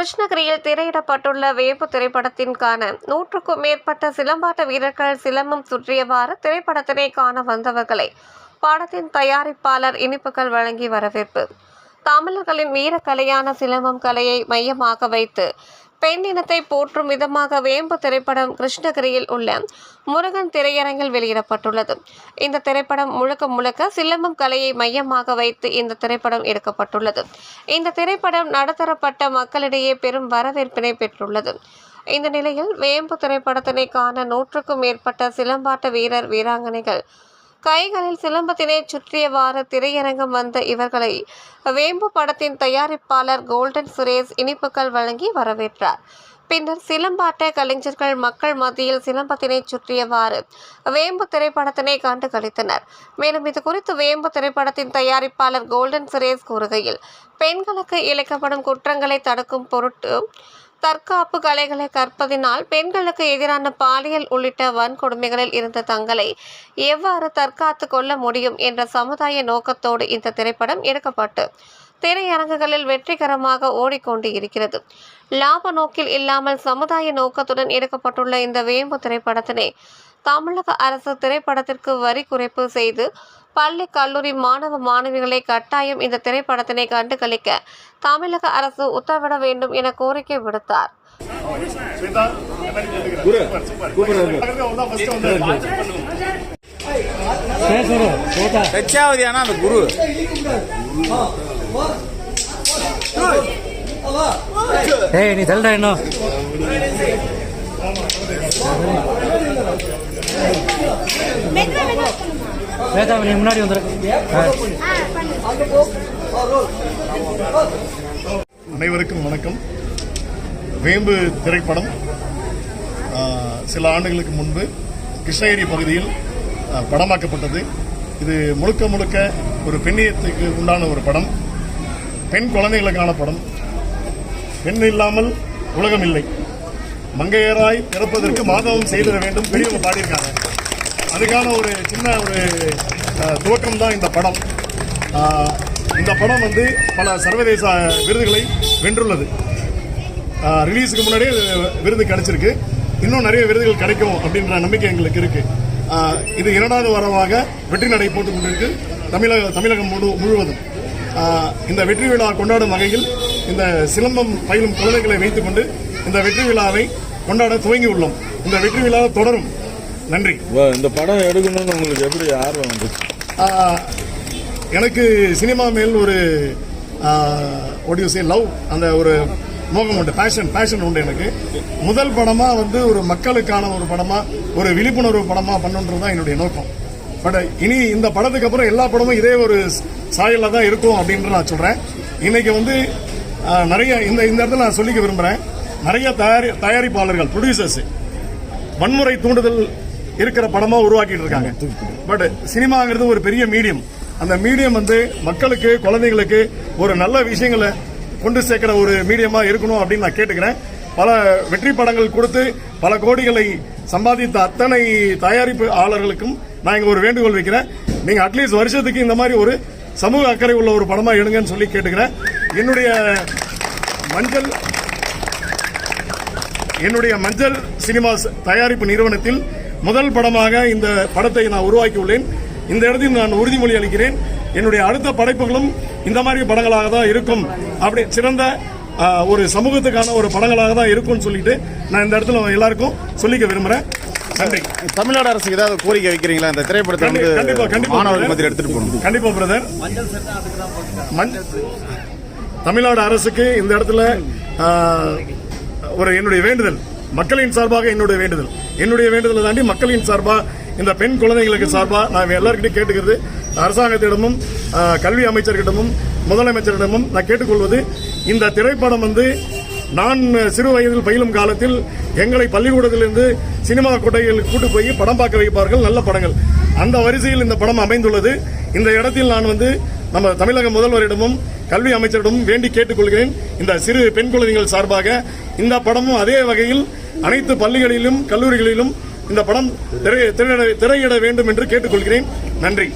கிருஷ்ணகிரியில் திரையிடப்பட்டுள்ள வேம்பு திரைப்படத்தின்கான நூற்றுக்கும் மேற்பட்ட சிலம்பாட்ட வீரர்கள் சிலம்பம் சுற்றியவாறு திரைப்படத்தினை காண வந்தவர்களை படத்தின் தயாரிப்பாளர் இனிப்புகள் வழங்கி வரவேற்பு. தமிழர்களின் வீரக்கலையான சிலம்பம் கலையை மையமாக வைத்து பெண் இனத்தை போற்றும் விதமாக வேம்பு திரைப்படம் கிருஷ்ணகிரியில் உள்ள முருகன் திரையரங்கில் வெளியிடப்பட்டுள்ளது. இந்த திரைப்படம் முழுக்க முழுக்க சிலம்பம் கலையை மையமாக வைத்து இந்த திரைப்படம் எடுக்கப்பட்டுள்ளது. இந்த திரைப்படம் நடுத்தரப்பட்ட மக்களிடையே பெரும் வரவேற்பினை பெற்றுள்ளது. இந்த நிலையில் வேம்பு திரைப்படத்தினை காண நூற்றுக்கும் மேற்பட்ட சிலம்பாட்ட வீரர் வீராங்கனைகள் கைகளில் சிலம்பத்தினை சுற்றியவாறு திரையரங்கம் வந்த இவர்களை வேம்பு படத்தின் தயாரிப்பாளர் கோல்டன் சுரேஷ் இனிப்புகள் வழங்கி வரவேற்றார். பின்னர் சிலம்பாட்ட கலைஞர்கள் மக்கள் மத்தியில் சிலம்பத்தினை சுற்றியவாறு வேம்பு திரைப்படத்தினை கண்டு கழித்தனர் மேலும் இது குறித்து வேம்பு திரைப்படத்தின் தயாரிப்பாளர் கோல்டன் சுரேஷ் கூறுகையில் பெண்களுக்கு இழைக்கப்படும் குற்றங்களை தடுக்கும் பொருட்டு தற்காப்பு கலைகளை கற்பதினால் பெண்களுக்கு எதிரான பாலியல் உள்ளிட்ட வன்கொடுமைகளில் இருந்த தங்களை எவ்வாறு தற்காத்து கொள்ள முடியும் என்ற சமுதாய நோக்கத்தோடு இந்த திரைப்படம் எடுக்கப்பட்டு திரையரங்குகளில் வெற்றிகரமாக ஓடிக்கொண்டு இருக்கிறது. லாப நோக்கில் இல்லாமல் சமுதாய நோக்கத்துடன் எடுக்கப்பட்டுள்ள இந்த வேம்பு திரைப்படத்தினை தமிழக அரசு திரைப்படத்திற்கு வரி குறைப்பு செய்து பள்ளி கல்லூரி மாணவ மாணவிகளை கட்டாயம் இந்த திரைப்படத்தினை கண்டு களிக்க தமிழக அரசு உத்தரவிட வேண்டும் என கோரிக்கை விடுத்தார். அந்த குரு ஏய் நீ தள்ளுடா இன்னும். வேதா நீ முன்னாடி வந்துரு. அனைவருக்கும் வணக்கம். வேம்பு திரைப்படம் சில ஆண்டுகளுக்கு முன்பு கிருஷ்ணகிரி பகுதியில் படமாக்கப்பட்டது. இது முழுக்க முழுக்க ஒரு பெண்ணியத்துக்கு உண்டான ஒரு படம். பெண் குழந்தைகளுக்கான படம். பெண் இல்லாமல் உலகம் இல்லை மங்கையராய் பிறப்பதற்கு மாதவம் செய்திட வேண்டும். பெரியவங்க பாடியிருக்காங்க. அதுக்கான ஒரு சின்ன ஒரு துவக்கம் தான் இந்த படம். இந்த படம் வந்து பல சர்வதேச விருதுகளை வென்றுள்ளது. ரிலீஸுக்கு முன்னாடியே விருது கிடைச்சிருக்கு. இன்னும் நிறைய விருதுகள் கிடைக்கும் அப்படின்ற நம்பிக்கை எங்களுக்கு இருக்கு. இது இரண்டாவது வாரமாக வெற்றி நடை போட்டுக் கொண்டிருக்கு தமிழக தமிழகம் முழு முழுவதும். இந்த வெற்றி விழா கொண்டாடும் வகையில் இந்த சிலம்பம் பயிலும் குழந்தைகளை வைத்துக்கொண்டு இந்த வெற்றி விழாவை கொண்டாட துவங்கி உள்ளோம் இந்த வெற்றி விழா தொடரும். நன்றி. இந்த படம் எடுக்கணும்னு உங்களுக்கு எப்படி ஆர்வம் ஆஹ், எனக்கு சினிமா மேல் ஒரு ஒடியூ சே லவ் அந்த ஒரு மோகம் உண்டு பேஷன் பேஷன் உண்டு எனக்கு. முதல் படமா வந்து ஒரு மக்களுக்கான ஒரு படமா ஒரு விழிப்புணர்வு படமா பண்ணுன்றது தான் என்னுடைய நோக்கம். பட் இனி இந்த படத்துக்கு அப்புறம் எல்லா படமும் இதே ஒரு சாயல்ல தான் இருக்கும் அப்படின்னு நான் சொல்றேன். இன்னைக்கு வந்து நிறைய இந்த இந்த இடத்துல நான் சொல்லிக்க விரும்புறேன். நிறைய தயாரி தயாரிப்பாளர்கள் ப்ரொடியூசர்ஸ் வன்முறை தூண்டுதல் இருக்கிற படமா உருவாக்கிட்டு இருக்காங்க. பட் சினிமாங்கிறது ஒரு பெரிய மீடியம் அந்த மீடியம் வந்து மக்களுக்கு குழந்தைங்களுக்கு ஒரு நல்ல விஷயங்களை கொண்டு சேர்க்கிற ஒரு மீடியமா இருக்கணும் அப்படின்னு நான் கேட்டுக்கிறேன். பல வெற்றி படங்கள் கொடுத்து பல கோடிகளை சம்பாதித்த அத்தனை தயாரிப்பு ஆளர்களுக்கும் நான் இங்க ஒரு வேண்டுகோள் வைக்கிறேன். நீங்க அட்லீஸ்ட் வருஷத்துக்கு இந்த மாதிரி ஒரு சமூக அக்கறை உள்ள ஒரு படமா எடுங்கன்னு சொல்லி கேட்டுக்கிறேன். என்னுடைய மஞ்சள் என்னுடைய மஞ்சள் சினிமாஸ் தயாரிப்பு நிறுவனத்தில் முதல் படமாக இந்த படத்தை நான் உருவாக்கியுள்ளேன். இந்த இடத்தில் நான் உறுதிமொழி அளிக்கிறேன். என்னுடைய அடுத்த படைப்புகளும் இந்த மாதிரி படங்களாக தான் இருக்கும். அப்படி சிறந்த ஒரு சமூகத்துக்கான ஒரு படங்களாக தான் இருக்கும்னு சொல்லிட்டு நான் இந்த இடத்துல எல்லாருக்கும் சொல்லிக்க விரும்புறேன். நன்றி. தமிழ்நாடு அரசுக்கு ஏதாவது கோரிக்கை வைக்கிறீங்களா? இந்த திரைப்படத்தை வந்து கண்டிப்பா கண்டிப்பா மாணவர்கள். மத்தியில் எடுத்துட்டு போகணும். கண்டிப்பா பிரதர். தமிழ்நாடு அரசுக்கு இந்த இடத்துல ஒரு என்னுடைய வேண்டுதல். மக்களின் சார்பாக என்னுடைய வேண்டுதல். என்னுடைய வேண்டுதலை தாண்டி மக்களின் சார்பாக இந்த பெண் குழந்தைகளுக்கு சார்பாக நான் எல்லாருக்கிட்டையும் கேட்டுக்கிறது. அரசாங்கத்திடமும் கல்வி அமைச்சர்கிட்டமும் முதலமைச்சரிடமும் நான் கேட்டுக்கொள்வது இந்த திரைப்படம் வந்து நான் சிறு வயதில் பயிலும் காலத்தில் எங்களை பள்ளிக்கூடத்திலிருந்து சினிமா கொட்டைகளுக்கு கூட்டு போய் படம் பார்க்க வைப்பார்கள் நல்ல படங்கள். அந்த வரிசையில் இந்த படம் அமைந்துள்ளது. இந்த இடத்தில் நான் வந்து நம்ம தமிழக முதல்வரிடமும் கல்வி அமைச்சரிடமும் வேண்டி கேட்டுக்கொள்கிறேன். இந்த சிறு பெண் குழந்தைகள் சார்பாக இந்த படமும் அதே வகையில் அனைத்து பள்ளிகளிலும் கல்லூரிகளிலும் இந்த படம் திரை- திரையிட திரையிட வேண்டும் என்று கேட்டுக்கொள்கிறேன். நன்றி.